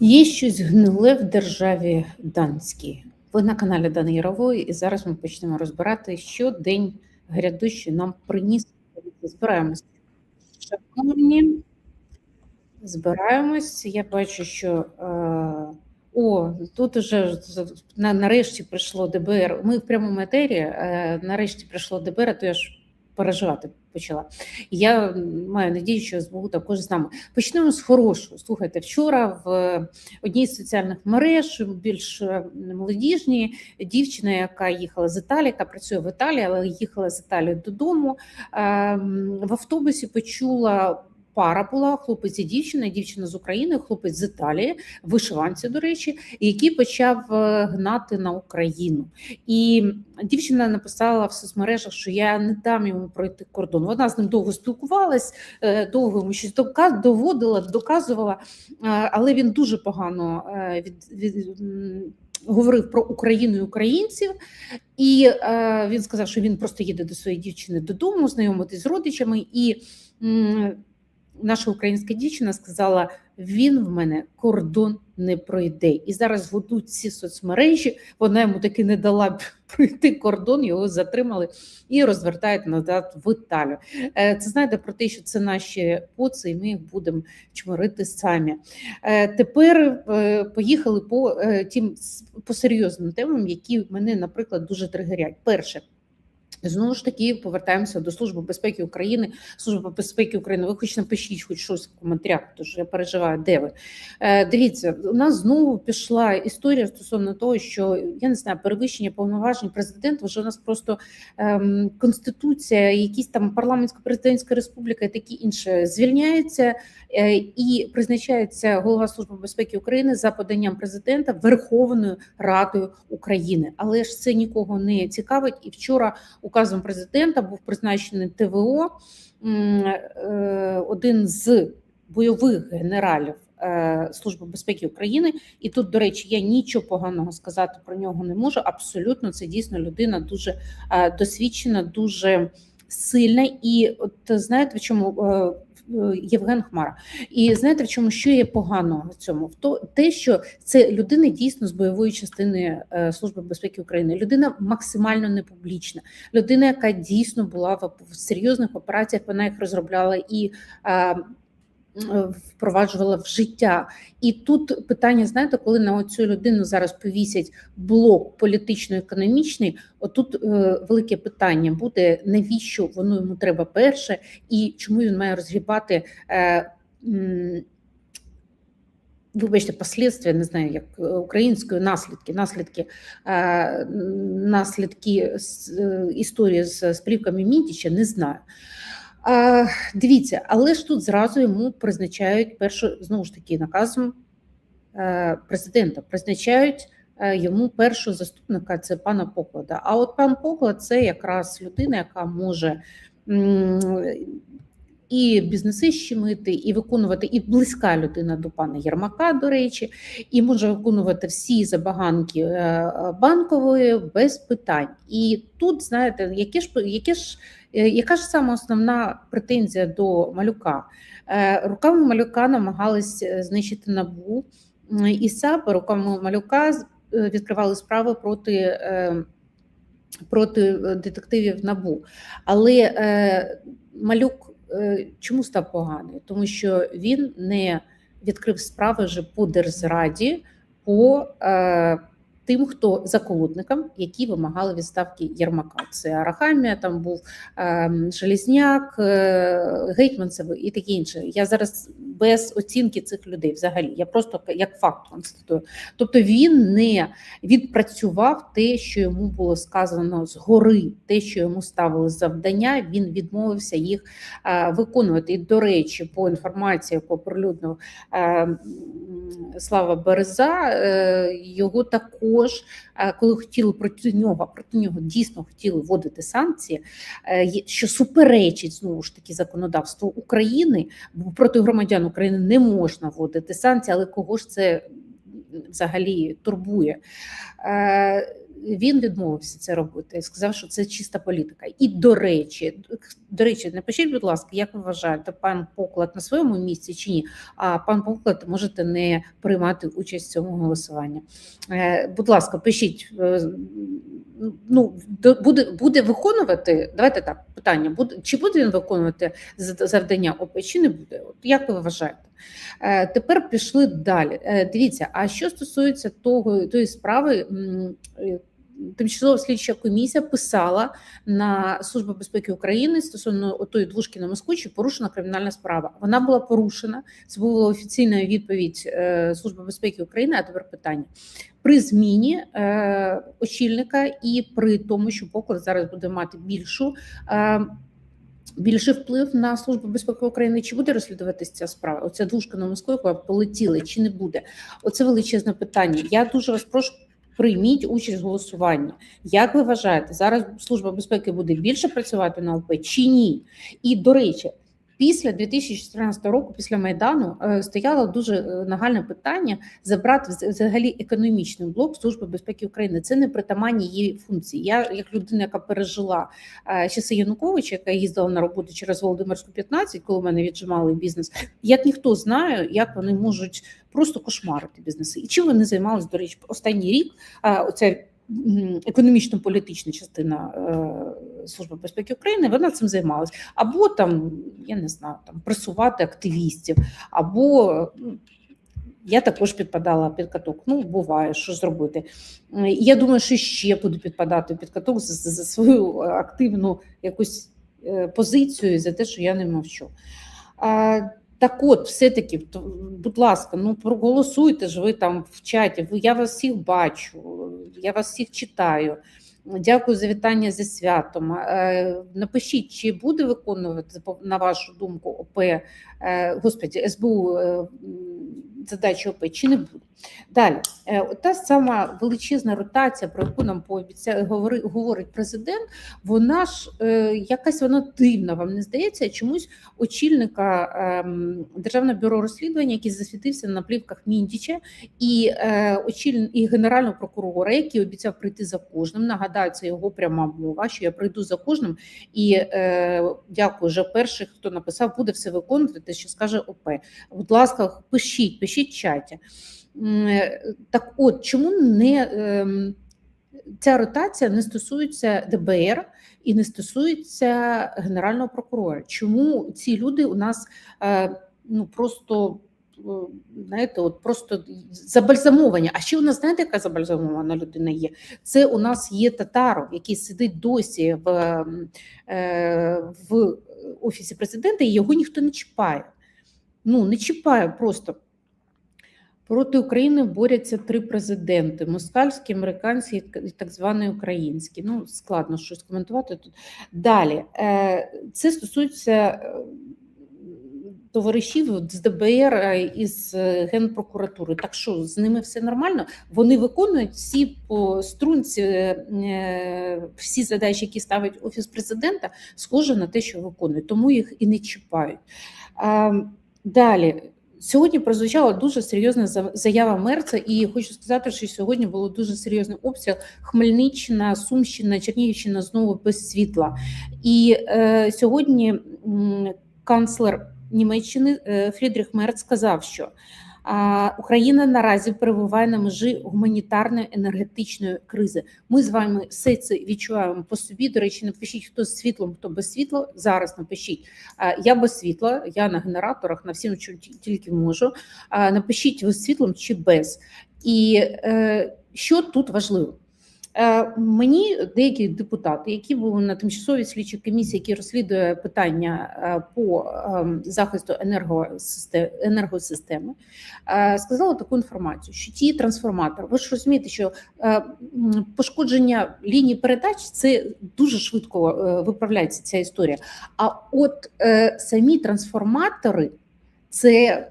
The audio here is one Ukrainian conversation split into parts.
Є щось гниле в державі данській. Ви на каналі Дани Ярової, і зараз ми почнемо розбирати, що день грядущий нам приніс. Збираємось. Шановні, збираємось. Я бачу, що е, о, тут уже нарешті прийшло ДБР. Ми в прямому етері. Е, нарешті прийшло ДБР, то я ж переживати почала. Я маю надію, що змогу також з нами. Почнемо з хорошого. Слухайте, вчора в одній з соціальних мереж, більш молодіжні, дівчина, яка їхала з Італії, яка працює в Італії, але їхала з Італії додому. Ем, в автобусі почула пара була хлопець і дівчина, дівчина з України, хлопець з Італії, вишиванці, до речі, який почав е, гнати на Україну. І дівчина написала в соцмережах, що я не дам йому пройти кордон. Вона з ним довго спілкувалась, е, довго йому щось доводила, доказувала, е, але він дуже погано від, від Говорив про Україну і українців, і е, він сказав, що він просто їде до своєї дівчини додому, знайомитись з родичами, і наша українська дівчина сказала: він в мене кордон не пройде. І зараз ведуть ці соцмережі. Вона йому таки не дала пройти кордон, його затримали і розвертають назад в Італію. Е, це знаєте про те, що це наші поци, і ми їх будемо чморити самі. Е, тепер е, поїхали по тим по серйозним темам, які мене, наприклад, дуже тригерять. Перше. Знову ж таки, повертаємося до Служби безпеки України. Служба безпеки України. Ви хоч напишіть хоч щось в коментарях, тож я переживаю, де ви е, дивіться. У нас знову пішла історія стосовно того, що я не знаю, перевищення повноважень президента. Вже у нас просто ем, конституція, якісь там парламентсько президентська республіка і такі інше звільняється е, і призначається голова служби безпеки України за поданням президента Верховною Радою України. Але ж це нікого не цікавить. І вчора указом президента був призначений ТВО е, один з бойових генералів е, Служби безпеки України. І тут, до речі, я нічого поганого сказати про нього не можу. Абсолютно, це дійсно людина дуже е, досвідчена, дуже сильна. І от знаєте, в чому Е, Євген Хмара. І знаєте, в чому що є поганого в цьому? В то те, що це людина дійсно з бойової частини е, Служби безпеки України, людина максимально непублічна, людина, яка дійсно була в серйозних операціях, вона їх розробляла і. Впроваджувала в життя, і тут питання: знаєте, коли на цю людину зараз повісять блок політично-економічний, отут е, велике питання буде навіщо воно йому треба перше, і чому він має розгрібати. Е, Вибачте, послідствия, не знаю, як е, українською наслідки, наслідки е, наслідки е, історії з, з плівками Міндіча, не знаю. А, Дивіться, але ж тут зразу йому призначають першу знову ж таки наказом е, президента. Призначають е, йому першого заступника це пана Поклада. А от пан Поклад це якраз людина, яка може і бізнеси щемити, і виконувати, і близька людина до пана Єрмака, до речі, і може виконувати всі забаганки е, банкової без питань. І тут знаєте, яке ж яке ж. Е, яка ж саме основна претензія до малюка? Е, руками малюка намагались знищити набу і САП руками малюка відкривали справи проти проти детективів набу. Але малюк чому став поганий? Тому що він не відкрив справи вже по дерзраді, по е, тим, хто заколотникам, які вимагали відставки Єрмака. Це Арахамія, там був е, Желізняк, е, Гетьманцев і таке інше. Я зараз без оцінки цих людей взагалі. Я просто як факт констатую. Тобто він не відпрацював те, що йому було сказано згори, те, що йому ставили завдання. Він відмовився їх е, виконувати. І до речі, по інформації, яку оприлюднив е, Слава Береза, е, його також коли хотіли проти нього, проти нього дійсно хотіли вводити санкції, що суперечить знову ж таки законодавству України, бо проти громадян України не можна вводити санкції, але кого ж це взагалі турбує? Він відмовився це робити. Сказав, що це чиста політика. І до речі, до речі, напишіть, будь ласка, як ви вважаєте, пан Поклад на своєму місці чи ні? А пан Поклад можете не приймати участь в цьому голосуванні. Е, Будь ласка, пишіть. е, Ну до- буде буде виконувати. Давайте так питання: буде чи буде він виконувати завдання ОП, чи не буде? От як ви вважаєте? Е, Тепер пішли далі. Е, Дивіться, а що стосується того тої справи, е, тимчасова слідча комісія писала на Службу безпеки України стосовно тої двушки на Москву, чи порушена кримінальна справа. Вона була порушена. Це була офіційна відповідь Служби безпеки України. А тепер питання при зміні е, очільника і при тому, що поклад зараз буде мати більшу. Е, Більший вплив на службу безпеки України чи буде розслідуватися ця справа? Оця двушка на Москву, яка полетіли, чи не буде? Оце величезне питання. Я дуже вас прошу. Прийміть участь в голосуванні. Як ви вважаєте, зараз служба безпеки буде більше працювати на ОП чи ні? І до речі, після 2014 року, після майдану, е, стояло дуже е, нагальне питання забрати взагалі економічний блок служби безпеки України. Це не притаманні її функції. Я, як людина, яка пережила е, часи Януковича, яка їздила на роботу через Володимирську 15, коли мене віджимали бізнес, як ніхто знає, як вони можуть просто кошмарити бізнеси. І чим вони займалися, до речі, останній рік. Оця економічно-політична частина е, Служби безпеки України, вона цим займалась. Або там, я не знаю, там пресувати активістів, або ну, я також підпадала під каток. Ну, буває, що зробити. Е, Я думаю, що ще буду підпадати під каток за, за свою активну якусь е, позицію, за те, що я не мовчу. Так от, все-таки, будь ласка, ну проголосуйте ж ви там в чаті. Я вас всіх бачу, я вас всіх читаю. Дякую за вітання зі святом. Е, Напишіть, чи буде виконувати на вашу думку ОП, е, господі, СБУ е, задачі ОП, чи не буде. Далі, е, та сама величезна ротація, про яку нам пообіцяє говорить президент, вона ж е, якась вона дивна. Вам не здається? Чомусь очільника ем, Державного бюро розслідування, який засвітився на плівках Міндіча, і е, очіль... і генерального прокурора, який обіцяв прийти за кожним. Нагадаю, це його пряма мова, що я прийду за кожним. І дякую, вже перший, хто написав, буде все виконувати, те, що скаже ОП. Будь ласка, пишіть, пишіть в чаті. Е, Так, от чому не ем, ця ротація не стосується ДБР і не стосується генерального прокурора? Чому ці люди у нас е, ну просто е, знаєте, от просто забальзамовані? А ще у нас знаєте, яка забальзамована людина є? Це у нас є Татаров, який сидить досі в, ем, в офісі президента, і його ніхто не чіпає. Ну не чіпає просто. Проти України борються три президенти: москальський, американський і так званий український. Ну, складно щось коментувати тут. Далі, е, це стосується е, товаришів з ДБР е, і з Генпрокуратури. Так що з ними все нормально? Вони виконують всі по струнці, всі задачі, які ставить Офіс президента, схоже на те, що виконують, тому їх і не чіпають. Е, Далі. Сьогодні прозвучала дуже серйозна заява Мерца, і хочу сказати, що сьогодні було дуже серйозний обстріл. Хмельниччина, Сумщина, Чернігівщина знову без світла. І е, сьогодні м, канцлер Німеччини е, Фрідріх Мерц сказав, що Україна наразі перебуває на межі гуманітарної енергетичної кризи. Ми з вами все це відчуваємо по собі. До речі, напишіть, хто з світлом, хто без світла. Зараз напишіть. Я без світла, я на генераторах, на всім, що тільки можу. Напишіть, ви з світлом чи без. І е, що тут важливо? Е, Мені деякі депутати, які були на тимчасовій слідчій комісії, які розслідує питання е, по ем, захисту енергосисте- енергосистеми, е, сказали таку інформацію, що ті трансформатори, ви ж розумієте, що пошкодження лінії передач це дуже швидко виправляється ця історія. А от самі трансформатори Це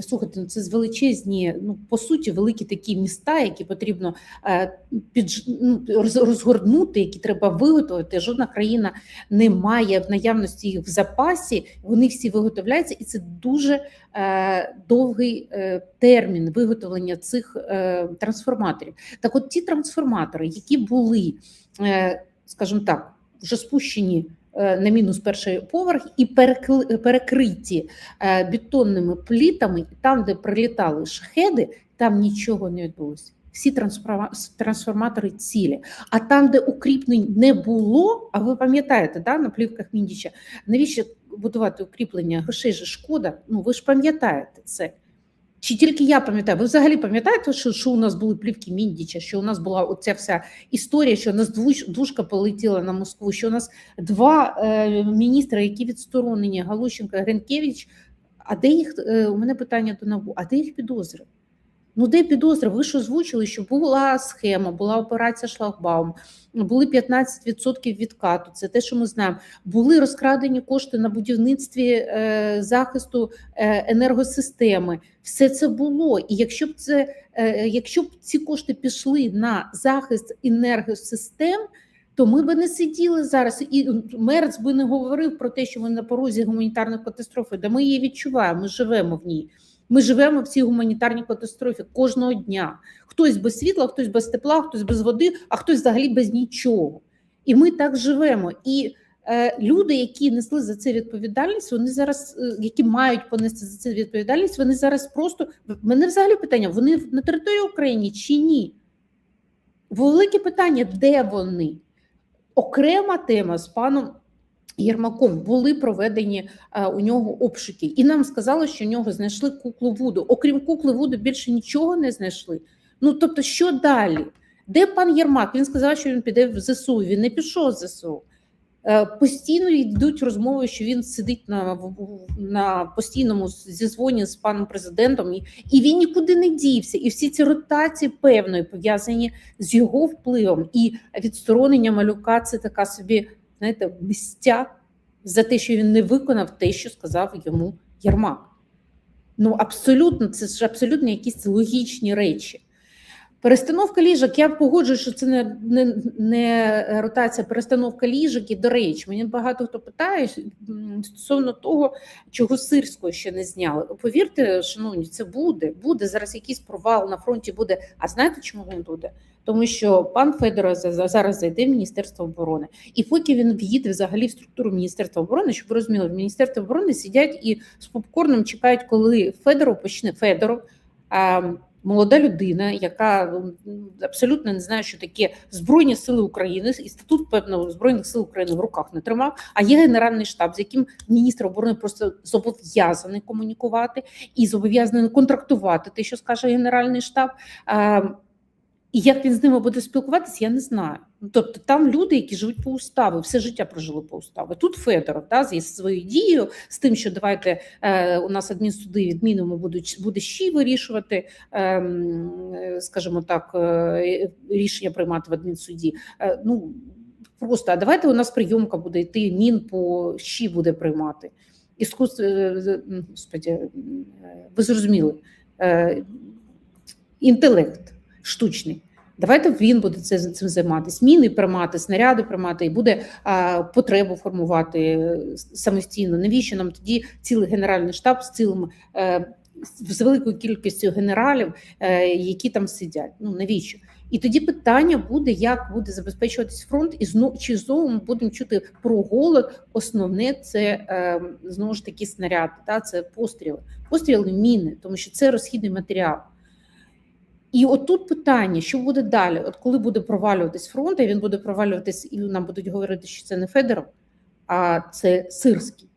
слухайте, ну, це з величезні, ну по суті, великі такі міста, які потрібно е, підж, ну, розгорнути, які треба виготовити. Жодна країна не має в наявності їх в запасі. Вони всі виготовляються, і це дуже е, довгий е, термін виготовлення цих трансформаторів. Так, от ті трансформатори, які були, скажімо так, вже спущені. Е, На мінус перший поверх і перекриті е, бетонними плітами, там, де прилітали шахеди, там нічого не відбулося. Всі трансформа- трансформатори цілі. А там, де укріплень не було, а ви пам'ятаєте, да, на плівках Міндіча, навіщо будувати укріплення? Грошей же шкода. Ну ви ж пам'ятаєте це. Чи тільки я пам'ятаю? Ви взагалі пам'ятаєте, що, що у нас були плівки Міндіча, що у нас була оця вся історія, що у нас двуш, двушка полетіла на Москву, що у нас два е, міністри, які відсторонені, Галущенко і Гринкевич, а де їх, е, у мене питання до НАБУ, а де їх підозри? Ну, де підозри? Ви ж озвучили, що була схема, була операція Шлагбаум, були 15% відкату. Це те, що ми знаємо. Були розкрадені кошти на будівництві е, захисту е, енергосистеми. Все це було. І якщо б це, е, якщо б ці кошти пішли на захист енергосистем, то ми би не сиділи зараз. І Мерц би не говорив про те, що ми на порозі гуманітарної катастрофи. Да ми її відчуваємо, ми живемо в ній. Ми живемо в цій гуманітарній катастрофі кожного дня. Хтось без світла, хтось без тепла, хтось без води, а хтось взагалі без нічого. І ми так живемо. І е, люди, які несли за це відповідальність, вони зараз, е, які мають понести за це відповідальність, вони зараз просто мене взагалі питання: вони на території України чи ні? Велике питання, де вони? Окрема тема з паном Єрмаком були проведені е, у нього обшуки, і нам сказали, що у нього знайшли куклу Вуду. Окрім кукли Вуду, більше нічого не знайшли. Ну тобто, що далі? Де пан Єрмак? Він сказав, що він піде в ЗСУ. Він не пішов в ЗСУ. Е, Постійно йдуть розмови, що він сидить на, на постійному зізвоні з паном президентом, і, і він нікуди не дівся. І всі ці ротації певної пов'язані з його впливом. І відсторонення малюка це така собі, знаєте, мстя за те, що він не виконав те, що сказав йому Єрмак. Ну, абсолютно, це ж абсолютно якісь логічні речі. Перестановка ліжок, я погоджую, що це не, не, не ротація, перестановка ліжок. І, до речі, мені багато хто питає стосовно того, чого Сирського ще не зняли. Повірте, шановні, це буде. Буде зараз якийсь провал на фронті буде. А знаєте, чому він буде? Тому що пан Федоров за- за- зараз зайде в Міністерство оборони. І поки він в'їде взагалі в структуру Міністерства оборони, щоб ви розуміли, в Міністерстві оборони сидять і з попкорном чекають, коли Федоров почне Федоров. Молода людина, яка абсолютно не знає, що таке Збройні Сили України, і статут певно Збройних сил України в руках не тримав. А є генеральний штаб, з яким міністр оборони просто зобов'язаний комунікувати і зобов'язаний контрактувати те, що скаже генеральний штаб. І як він з ними буде спілкуватися, я не знаю. Ну, Тобто там люди, які живуть по уставу, все життя прожили по уставу. Тут Федоров да, зі своєю дією, з тим, що давайте е, у нас адмінсуди відмінимо будуть буде ще вирішувати, е, скажімо так, е, рішення приймати в адмінсуді. Е, ну просто а давайте у нас прийомка буде йти, мін по щі буде приймати. Іскусство, господі, е, ви зрозуміли, е, інтелект штучний. Давайте він буде цим займатися. Міни приймати, снаряди приймати, і буде а, потребу формувати е, самостійно. Навіщо нам тоді цілий генеральний штаб з цілим е, з великою кількістю генералів, е, які там сидять? Ну навіщо? І тоді питання буде, як буде забезпечуватись фронт, і знову чи знову ми будемо чути про голод. Основне це е, знову ж таки снаряди, та це постріли, постріли міни, тому що це розхідний матеріал. І отут питання, що буде далі? От коли буде провалюватись фронт, і він буде провалюватись, і нам будуть говорити, що це не Федоров, а це Сирський.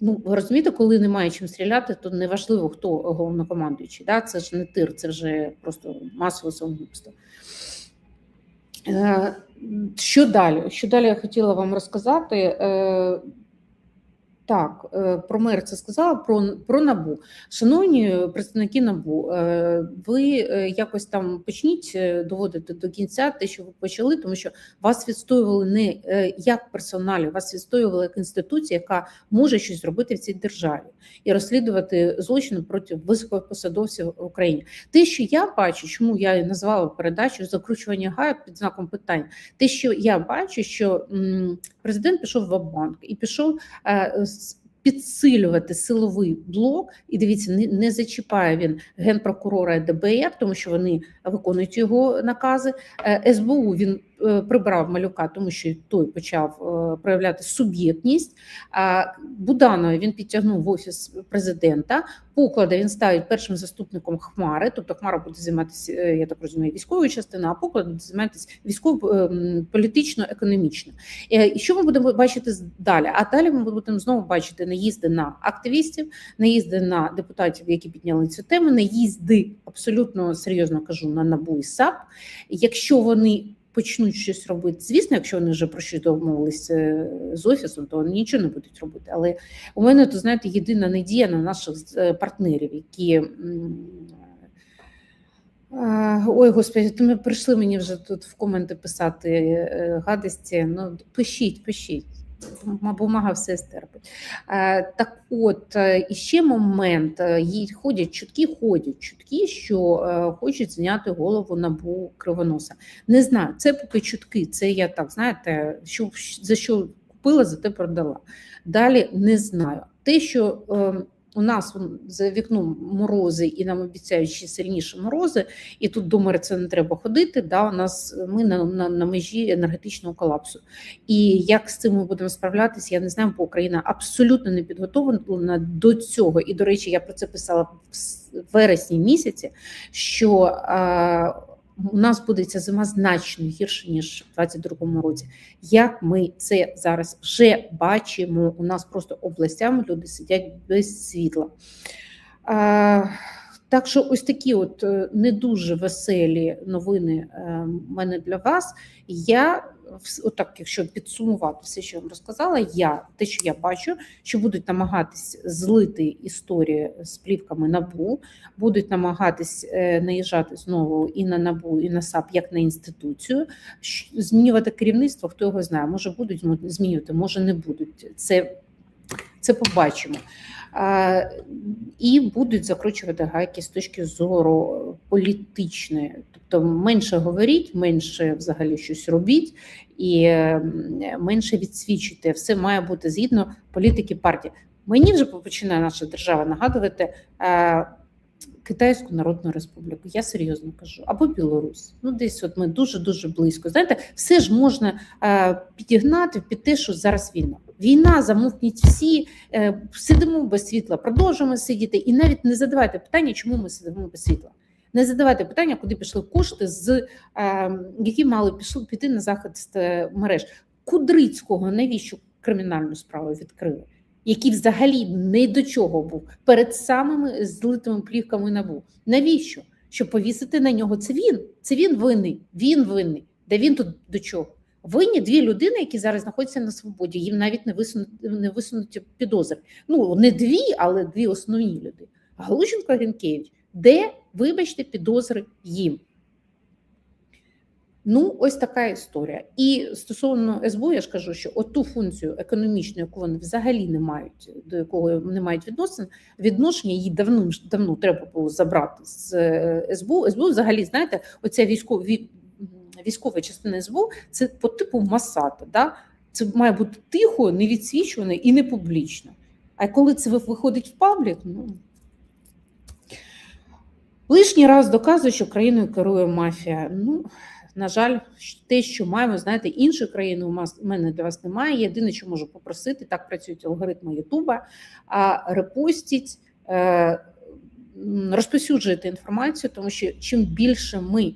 Ну, ви розумієте, коли немає чим стріляти, то неважливо, хто головнокомандуючий. Да? Це ж не тир, це вже просто масове самогубство. Е, Що далі? Що далі я хотіла вам розказати? Так, е, про мер це сказала, про, про НАБУ. Шановні представники НАБУ, е, ви е, якось там почніть доводити до кінця те, що ви почали, тому що вас відстоювали не як персоналі, вас відстоювали як інституція, яка може щось зробити в цій державі і розслідувати злочини проти високопосадовців в Україні. Те, що я бачу, чому я назвала передачу закручування гая під знаком питання, те, що я бачу, що президент пішов в банк і пішов. с- Підсилювати силовий блок, і дивіться, не, не зачіпає він генпрокурора ДБР, тому що вони виконують його накази. Е, СБУ він прибрав малюка, тому що той почав е, проявляти суб'єктність. А Буданова він підтягнув в офіс президента. Поклада він ставить першим заступником Хмари, тобто Хмара буде займатися, е, я так розумію, військовою частиною, а поклад буде займатися військово ем, політично економічно. Е, І що ми будемо бачити далі? А далі ми будемо знову бачити наїзди на активістів, наїзди на депутатів, які підняли цю тему, наїзди абсолютно серйозно кажу на НАБУ і САП. Якщо вони почнуть щось робити, звісно, якщо вони вже про щось домовилися е, з офісом, то вони нічого не будуть робити. Але у мене то знаєте єдина надія на наших е, партнерів, які. е, Ой, господи, то ми прийшли мені вже тут в коменти писати гадості. Ну, пишіть, пишіть. Бумага все стерпить. Е, Так от, е, і ще момент. е, Ходять чутки, ходять чутки, що хочуть зняти голову набу кривоноса. Не знаю, це поки чутки. Це я так, знаєте, що, за що купила, за те продала. Далі не знаю. Те, що е, у нас за вікном морози, і нам обіцяють ще сильніші морози, і тут до це не треба ходити. Да, у нас ми на, на, на межі енергетичного колапсу. І як з цим ми будемо справлятися, я не знаю, бо Україна абсолютно не підготовлена до цього. І, до речі, я про це писала в вересні місяці, що е, у нас буде ця зима значно гірше, ніж в 22-му році. Як ми це зараз вже бачимо, у нас просто областями люди сидять без світла. А, так що ось такі от е, не дуже веселі новини е, в мене для вас. Я отак, якщо підсумувати все, що я вам розказала, я те, що я бачу, що будуть намагатись злити історії з плівками набу, будуть намагатись е, наїжджати знову і на набу, і на САП як на інституцію. Змінювати керівництво, хто його знає, може будуть змінювати, може не будуть. Це, це побачимо. І будуть закручувати гайки з точки зору політичної, тобто менше говоріть, менше взагалі щось робіть і менше відсвічуйте. Все має бути згідно політики партії. Мені вже починає наша держава нагадувати. е, Китайську Народну Республіку, я серйозно кажу, або Білорусь. Ну, десь от ми дуже дуже близько. Знаєте, все ж можна е, підігнати під те, що зараз війна. Війна, замовкніть всі, е, сидимо без світла, продовжуємо сидіти, і навіть не задавайте питання, чому ми сидимо без світла. Не задавайте питання, куди пішли кошти, з е, які мали пішли піти на захист е, мереж. Кудрицького навіщо кримінальну справу відкрили? Який взагалі не до чого був перед самими злитими плівками набув. Навіщо? Щоб повісити на нього це він. Це він винний. Він винний. Де він тут до чого? Винні дві людини, які зараз знаходяться на свободі. Їм навіть не висунуті, не висунуті підозри. Ну не дві, але дві основні люди. Галущенко Гринкевич. Де, вибачте, підозри їм? Ну, ось така історія. І стосовно СБУ, я ж кажу, що оту функцію економічну, яку вони взагалі не мають, до якої не мають відносин, відношення її давно давно треба було забрати з е, СБУ. СБУ, взагалі, знаєте, оця військова військова частина СБУ це по типу Масата. Да? Це має бути тихо, не відсвічуване і не публічно. А коли це виходить в паблік, ну лишній раз доказує, що країною керує мафія. Ну на жаль, те, що маємо, знаєте, іншої країни у мене для вас немає. Єдине, що можу попросити, так працюють алгоритми Ютуба, а репостіть, е, розповсюджуйте інформацію, тому що чим більше ми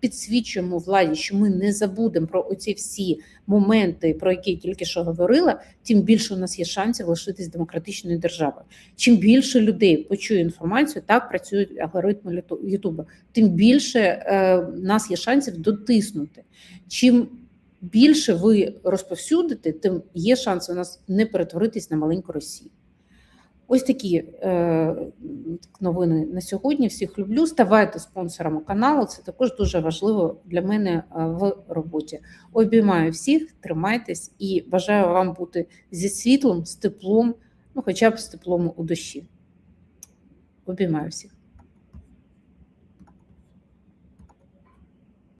підсвічуємо владі, що ми не забудемо про оці всі моменти, про які я тільки що говорила, тим більше у нас є шансів лишитись демократичною державою. Чим більше людей почує інформацію, так працюють алгоритми Ютуба, тим більше е, у нас є шансів дотиснути. Чим більше ви розповсюдите, тим є шанс у нас не перетворитись на маленьку Росію. Ось такі е, новини на сьогодні. Всіх люблю. Ставайте спонсорами каналу. Це також дуже важливо для мене е, в роботі. Обіймаю всіх, тримайтесь і бажаю вам бути зі світлом, з теплом, ну хоча б з теплом у душі. Обіймаю всіх.